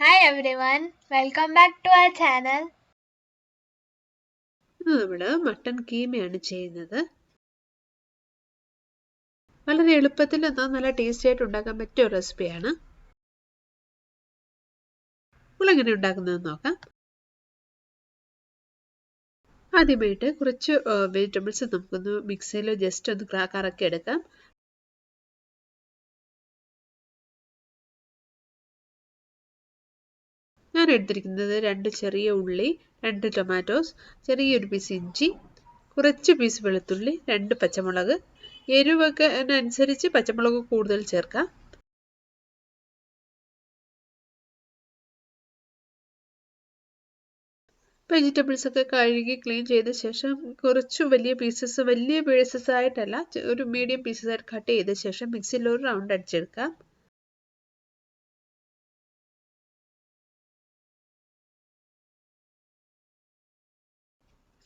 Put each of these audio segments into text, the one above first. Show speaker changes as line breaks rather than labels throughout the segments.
Hi everyone, welcome back to our channel.
ഇന്ന് നമ്മൾ mutton കീമയാണ് ചെയ്യുന്നത്. വളരെ എളുപ്പത്തിൽ എന്നാൽ നല്ല ടേസ്റ്റി ആയിട്ട് ഉണ്ടാക്കാൻ പറ്റിയ റെസിപ്പിയാണ് നമ്മളെങ്ങനെ ഉണ്ടാക്കുന്നതെന്ന് നോക്കാം. ആദ്യമായിട്ട് കുറച്ച് വെജിറ്റബിൾസ് നമുക്കൊന്ന് മിക്സിയിൽ ജസ്റ്റ് ഒന്ന് കറക്കി എടുക്കാം. ഞാൻ എടുത്തിരിക്കുന്നത് രണ്ട് ചെറിയ ഉള്ളി രണ്ട് ടൊമാറ്റോസ് ചെറിയൊരു പീസ് ഇഞ്ചി കുറച്ച് പീസ് വെളുത്തുള്ളി രണ്ട് പച്ചമുളക്. എരിവൊക്കെ അനുസരിച്ച് പച്ചമുളക് കൂടുതൽ ചേർക്കാം. വെജിറ്റബിൾസ് ഒക്കെ കഴുകി ക്ലീൻ ചെയ്ത ശേഷം കുറച്ച് വലിയ പീസസ് വലിയ പീസസ് ആയിട്ടല്ല ഒരു മീഡിയം പീസസ് ആയിട്ട് കട്ട് ചെയ്ത ശേഷം മിക്സിയിൽ ഒരു റൗണ്ട് അടിച്ചെടുക്കാം.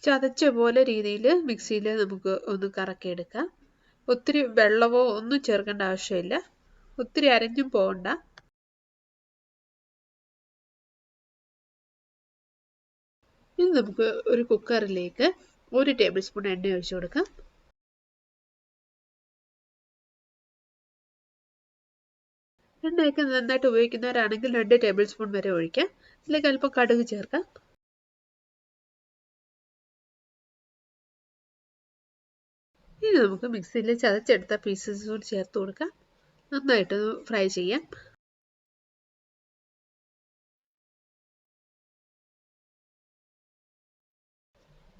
ചതച്ച പോലെ രീതിയിൽ മിക്സിയിൽ നമുക്ക് ഒന്ന് കറക്കിയെടുക്കാം. ഒത്തിരി വെള്ളമോ ഒന്നും ചേർക്കേണ്ട ആവശ്യമില്ല. ഒത്തിരി അരഞ്ഞും പോകണ്ട ഇനി നമുക്ക് ഒരു കുക്കറിലേക്ക് ഒരു ടേബിൾ സ്പൂൺ എണ്ണ ഒഴിച്ചു കൊടുക്കാം. എണ്ണയൊക്കെ നന്നായിട്ട് ഉപയോഗിക്കുന്നവരാണെങ്കിൽ രണ്ട് ടേബിൾ സ്പൂൺ വരെ ഒഴിക്കാം. ഇതിലേക്ക് അല്പം കടുക് ചേർക്കാം. ഇനി നമുക്ക് മിക്സിയിൽ ചതച്ചെടുത്ത പീസസ് കൂടി ചേർത്ത് കൊടുക്കാം. നന്നായിട്ട് ഫ്രൈ ചെയ്യാം.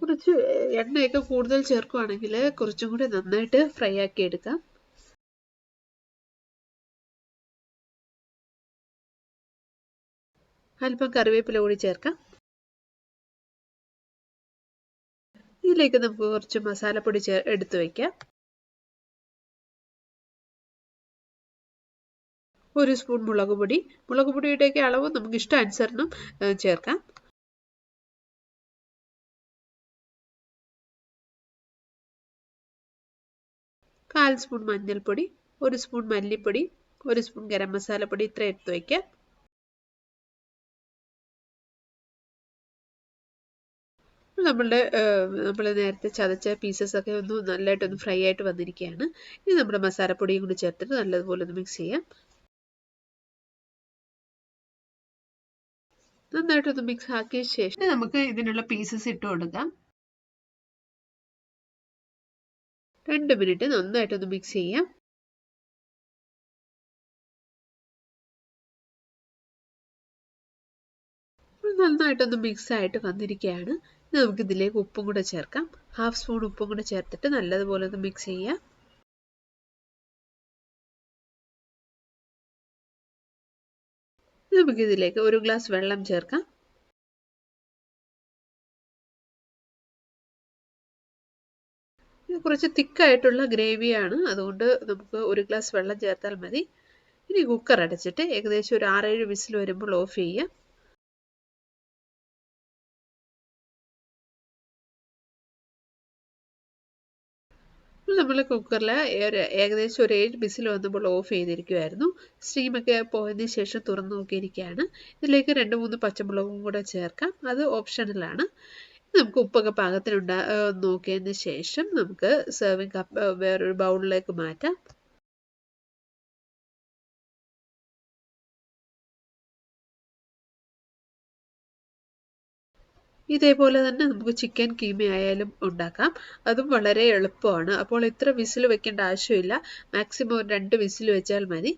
കുറച്ച് എണ്ണയൊക്കെ കൂടുതൽ ചേർക്കുവാണെങ്കിൽ കുറച്ചും കൂടി നന്നായിട്ട് ഫ്രൈ ആക്കി എടുക്കാം. അല്പം കറിവേപ്പില കൂടി ചേർക്കാം. ഇതിലേക്ക് നമുക്ക് കുറച്ച് മസാലപ്പൊടി ചേർ എടുത്തു വയ്ക്കാം ഒരു സ്പൂൺ മുളക് പൊടി. മുളക് പൊടിയുടെയൊക്കെ അളവ് നമുക്ക് ഇഷ്ടാനുസരണം ചേർക്കാം. കാൽ സ്പൂൺ മഞ്ഞൾപ്പൊടി ഒരു സ്പൂൺ മല്ലിപ്പൊടി ഒരു സ്പൂൺ ഗരം മസാലപ്പൊടി ഇത്ര എടുത്തു വയ്ക്കാം നമ്മളുടെ നമ്മൾ നേരത്തെ ചതച്ച പീസസ് ഒക്കെ ഒന്ന് നല്ലതായിട്ടൊന്ന് ഫ്രൈ ആയിട്ട് വന്നിരിക്കുകയാണ് ഇനി നമ്മുടെ മസാലപ്പൊടിയും കൂടി ചേർത്തിട്ട് നല്ലതുപോലെ ഒന്ന് മിക്സ് ചെയ്യാം. നന്നായിട്ടൊന്ന് മിക്സ് ആക്കിയ ശേഷം നമുക്ക് ഇതിനുള്ള പീസസ് ഇട്ട് കൊടുക്കാം. രണ്ട് മിനിറ്റ് നന്നായിട്ടൊന്ന് മിക്സ് ചെയ്യാം. നന്നായിട്ടൊന്ന് മിക്സ് ആയിട്ട് വന്നിരിക്കുകയാണ് നമുക്ക് ഇതിലേക്ക് ഉപ്പും കൂടെ ചേർക്കാം. ഹാഫ് സ്പൂൺ ഉപ്പും കൂടെ ചേർത്തിട്ട് നല്ലതുപോലെ ഒന്ന് മിക്സ് ചെയ്യാം. നമുക്ക് ഇതിലേക്ക് ഒരു ഗ്ലാസ് വെള്ളം ചേർക്കാം. കുറച്ച് തിക്കായിട്ടുള്ള ഗ്രേവിയാണ് അതുകൊണ്ട് നമുക്ക് ഒരു ഗ്ലാസ് വെള്ളം ചേർത്താൽ മതി. ഇനി കുക്കർ അടച്ചിട്ട് ഏകദേശം ഒരു ആറേഴ് വിസിൽ വരുമ്പോൾ ഓഫ് ചെയ്യാം നമ്മൾ കുക്കറിൽ ഏകദേശം ഒരു ഏഴ് ബിസിൽ വന്നപ്പോൾ ഓഫ് ചെയ്തിരിക്കുമായിരുന്നു സ്റ്റീമൊക്കെ പോയതിന് ശേഷം തുറന്നു നോക്കിയിരിക്കുകയാണ്. ഇതിലേക്ക് രണ്ട് മൂന്ന് പച്ചമുളകും കൂടെ ചേർക്കാം. അത് ഓപ്ഷണലാണ് നമുക്ക് ഉപ്പൊക്കെ പാകത്തിനുണ്ടാ നോക്കിയതിന് ശേഷം നമുക്ക് സെർവിങ് കപ്പ് വേറൊരു ബൗളിലേക്ക് മാറ്റാം. ഇതേപോലെ തന്നെ നമുക്ക് ചിക്കൻ കീമയായാലും ഉണ്ടാക്കാം. അതും വളരെ എളുപ്പമാണ്. അപ്പോൾ ഇത്ര വിസിൽ വെക്കേണ്ട ആവശ്യമില്ല. മാക്സിമം ഒരു രണ്ട് വിസിൽ വെച്ചാൽ മതി.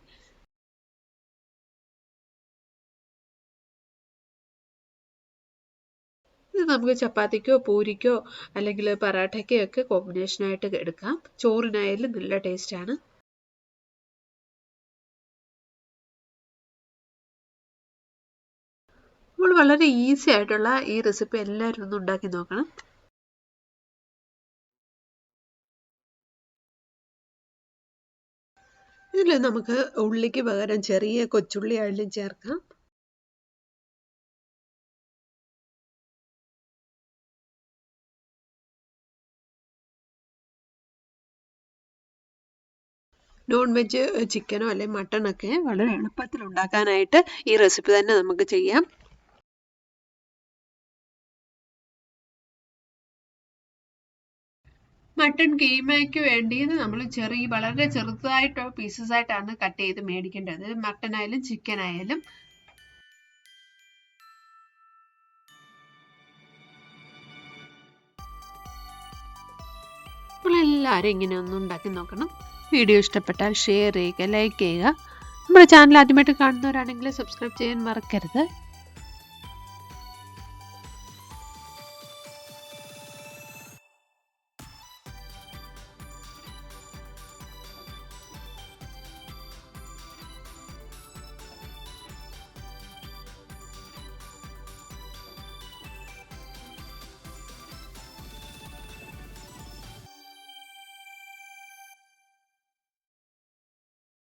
ഇത് നമുക്ക് ചപ്പാത്തിക്കോ പൂരിക്കോ അല്ലെങ്കിൽ പറാട്ടയ്ക്കോ ഒക്കെ കോമ്പിനേഷനായിട്ട് എടുക്കാം. ചോറിനായാലും നല്ല ടേസ്റ്റാണ് അപ്പോൾ വളരെ ഈസി ആയിട്ടുള്ള ഈ റെസിപ്പി എല്ലാവരും ഒന്ന് ഉണ്ടാക്കി നോക്കണം. ഇതിൽ നമുക്ക് ഉള്ളിക്ക് പകരം ചെറിയ കൊച്ചുള്ളി ആയാലും ചേർക്കാം. നോൺ വെജ് ചിക്കനോ അല്ലെങ്കിൽ മട്ടണൊക്കെ വളരെ എളുപ്പത്തിൽ ഉണ്ടാക്കാനായിട്ട് ഈ റെസിപ്പി തന്നെ നമുക്ക് ചെയ്യാം. മട്ടൺ കീമയ്ക്ക് വേണ്ടി നമ്മൾ ചെറിയ വളരെ ചെറുതായിട്ടോ പീസസ് ആയിട്ടാണ് കട്ട് ചെയ്ത് മേടിക്കേണ്ടത്. മട്ടൺ ആയാലും ചിക്കൻ ആയാലും. നമ്മളെല്ലാവരും ഇങ്ങനെ ഒന്ന് ഉണ്ടാക്കി നോക്കണം. വീഡിയോ ഇഷ്ടപ്പെട്ടാൽ ഷെയർ ചെയ്യുക ലൈക്ക് ചെയ്യുക. നമ്മുടെ ചാനൽ ആദ്യമായിട്ട് കാണുന്നവരാണെങ്കിൽ സബ്സ്ക്രൈബ് ചെയ്യാൻ മറക്കരുത്.